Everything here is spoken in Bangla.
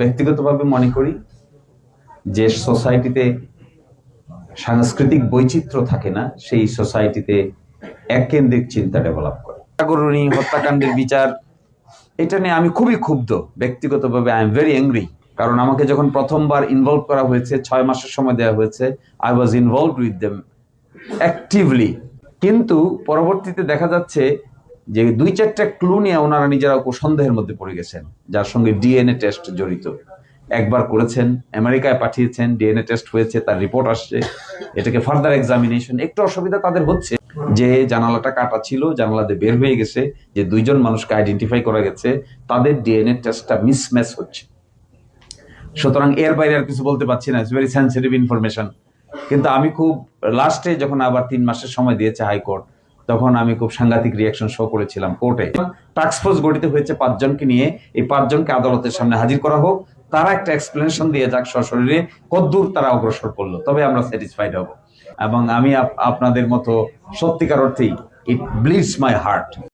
ব্যক্তিগতভাবে মনে করি যে সোসাইটিতে সাংস্কৃতিক বৈচিত্র্য থাকে না, সেই সোসাইটিতে এককেন্দ্রিক চিন্তা ডেভেলপ করে। জাগরণী হত্যাকাণ্ডের বিচার, এটা নিয়ে আমি খুবই ক্ষুব্ধ। ব্যক্তিগতভাবে আই এম ভেরি অ্যাংরি কারণ আমাকে যখন প্রথমবার ইনভলভ করা হয়েছে, ছয় মাসের সময় দেওয়া হয়েছে I was involve with them actively কিন্তু পরবর্তীতে দেখা যাচ্ছে যে দুই চারটা ক্লু নিয়ে ওনারা নিজেরা সন্দেহের মধ্যে পড়ে গেছেন, যার সঙ্গে ডিএনএ টেস্ট জড়িত। একবার করেছেন, আমেরিকায় পাঠিয়েছেন ডিএনএ টেস্ট হয়েছে, তার রিপোর্ট আসছে, এটাকে ফার্দার এক্সামিনেশন একটু অসুবিধা তাদের হচ্ছে যে জানালাটা কাটা ছিল, জানালাতে বের হয়ে গেছে, যে দুইজন মানুষকে আইডেন্টিফাই করা গেছে, তাদের ডিএনএ টেস্টটা মিসম্যাচ হচ্ছে। সুতরাং এর বাইরে আর কিছু বলতে পারছি না ইটস ভেরি সেন্সিটিভ ইনফরমেশন কিন্তু আমি খুব লাস্টে যখন আবার তিন মাসের সময় দিয়েছে হাইকোর্ট তখন আমি খুব সাংঘাতিক রিয়াকশন শো করেছিলাম কোর্টে টাস্ক ফোর্স গঠিত হয়েছে পাঁচজনকে নিয়ে। এই পাঁচজনকে আদালতের সামনে হাজির করা হোক। তারা একটা এক্সপ্লেনেশন দিয়ে যাক সশরীরে কদ্দূর তারা অগ্রসর করল, তবে আমরা স্যাটিসফাইড হব। এবং আমি আপ- আপনাদের মতো সত্যিকার অর্থেই ইট ব্লিডস মাই হার্ট